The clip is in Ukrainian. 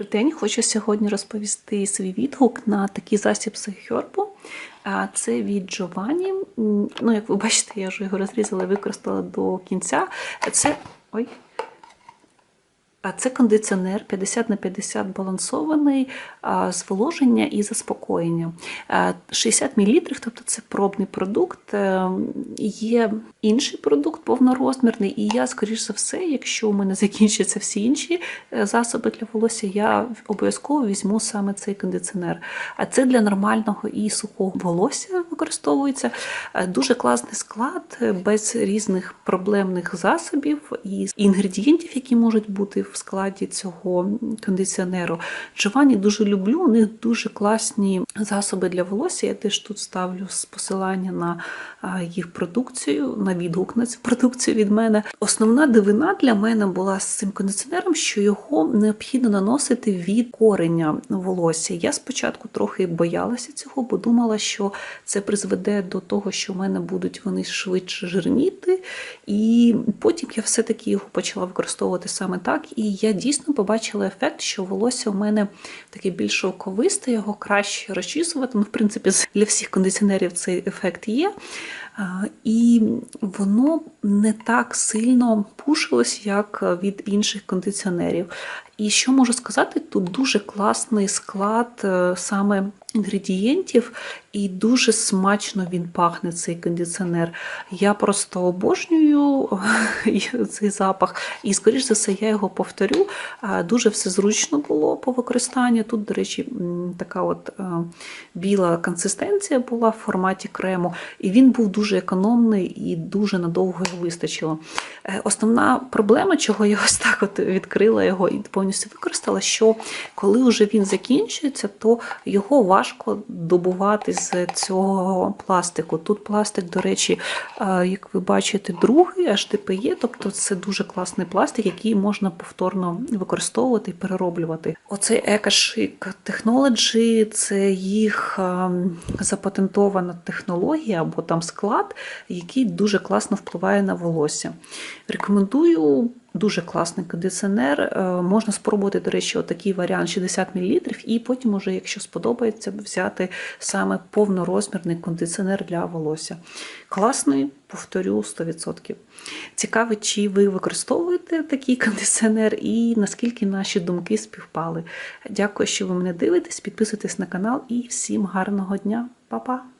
Добрий день, хочу сьогодні розповісти свій відгук на такий засіб з Хьорбу. Це від Giovanni. Ну, як ви бачите, я вже його розрізала і використала до кінця. Це. Ой. А це кондиціонер 50 на 50 балансований, зволоження і заспокоєння. 60 мл, тобто це пробний продукт. Е, Є інший продукт повнорозмірний, і я, скоріш за все, якщо у мене закінчаться всі інші е, засоби для волосся, я обов'язково візьму саме цей кондиціонер. А це для нормального і сухого волосся використовується. Е, Дуже класний склад, е, без різних проблемних засобів і інгредієнтів, які можуть бути в складі цього кондиціонеру. Джованні дуже люблю. У них дуже класні засоби для волосся. Я теж тут ставлю посилання на їх продукцію, на відгук на цю продукцію від мене. Основна дивина для мене була з цим кондиціонером, що його необхідно наносити від кореня волосся. Я спочатку трохи боялася цього, бо думала, що це призведе до того, що в мене будуть вони швидше жирніти. І потім я все-таки його почала використовувати саме так. І я дійсно побачила ефект, що волосся у мене таке більш шовковисте, його краще розчісувати. Ну, в принципі, для всіх кондиціонерів цей ефект є. І воно не так сильно пушилось, як від інших кондиціонерів. І що можу сказати, тут дуже класний склад е, саме інгредієнтів, і дуже смачно він пахне, цей кондиціонер. Я просто обожнюю цей запах, і, скоріш за все, я його повторю. Дуже все зручно було по використанню. Тут, до речі, така от е, біла консистенція була в форматі крему, і він був дуже економний і дуже надовго його вистачило. Е, Основна проблема, чого я ось так от відкрила його і повністю використала, що коли вже він закінчується, то його важко добувати з цього пластику. Тут пластик, до речі, е, як ви бачите, другий HDPE, тобто це дуже класний пластик, який можна повторно використовувати і перероблювати. Оцей EcoChic Technology – це їх е, запатентована технологія або там склад, який дуже класно впливає на волосся. Рекомендую. Дуже класний кондиціонер. Е, Можна спробувати, до речі, отакий варіант 60 мл, і потім, уже, якщо сподобається, взяти саме повнорозмірний кондиціонер для волосся. Класний, повторю, 100%. Цікаво, чи ви використовуєте такий кондиціонер і наскільки наші думки співпали. Дякую, що ви мене дивитесь, підписуйтесь на канал і всім гарного дня. Па-па!